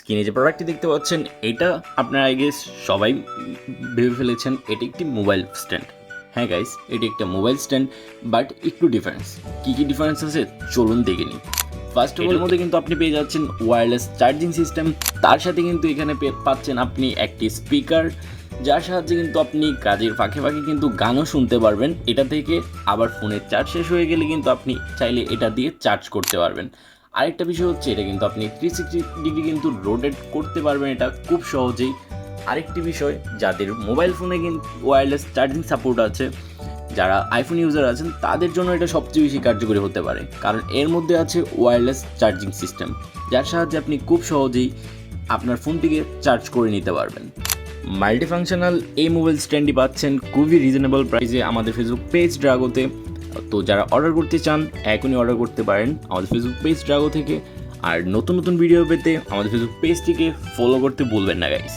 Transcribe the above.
স্ক্রিনে যে প্রোডাক্টটি দেখতে পাচ্ছেন এটা আপনারা আই গেস সবাই ভেবে ফেলেছেন এটি একটি মোবাইল স্ট্যান্ড হ্যাঁ গাইস এটি একটা মোবাইল স্ট্যান্ড বাট একটু ডিফারেন্স কী কী ডিফারেন্স আছে? চলুন দেখে নিই। ফার্স্ট অফ অল মধ্যে কিন্তু আপনি পেয়ে যাচ্ছেন ওয়্যারলেস চার্জিং সিস্টেম তার সাথে কিন্তু এখানে পাচ্ছেন আপনি একটি স্পিকার যার সাহায্যে কিন্তু আপনি কাজের ফাঁকে ফাঁকে কিন্তু গানও শুনতে পারবেন। এটা থেকে আবার ফোনের চার্জ শেষ হয়ে গেলে কিন্তু আপনি চাইলে এটা দিয়ে চার্জ করতে পারবেন। আরেকটা বিষয় হচ্ছে, এটা কিন্তু আপনি থ্রি সিক্সটি ডিগ্রি কিন্তু রোটেট করতে পারবেন, এটা খুব সহজেই। আরেকটি বিষয়, যাদের মোবাইল ফোনে কিন্তু ওয়্যারলেস চার্জিং সাপোর্ট আছে, যারা আইফোন ইউজার আছেন, তাদের জন্য এটা সবচেয়ে বেশি কার্যকরী হতে পারে। কারণ এর মধ্যে আছে ওয়্যারলেস চার্জিং সিস্টেম যার সাহায্যে আপনি খুব সহজেই আপনার ফোনটিকে চার্জ করে নিতে পারবেন। মাল্টিফাংশনাল এই মোবাইল স্ট্যান্ডটি পাচ্ছেন খুবই রিজনেবল প্রাইসে আমাদের ফেসবুক পেজ ড্রাগোতে তো যারা অর্ডার করতে চান, এখনই অর্ডার করতে পারেন আমাদের ফেসবুক পেজ ড্রাগো থেকে। আর নতুন নতুন ভিডিও পেতে আমাদের ফেসবুক পেজটিকে ফলো করতে ভুলবেন না গাইস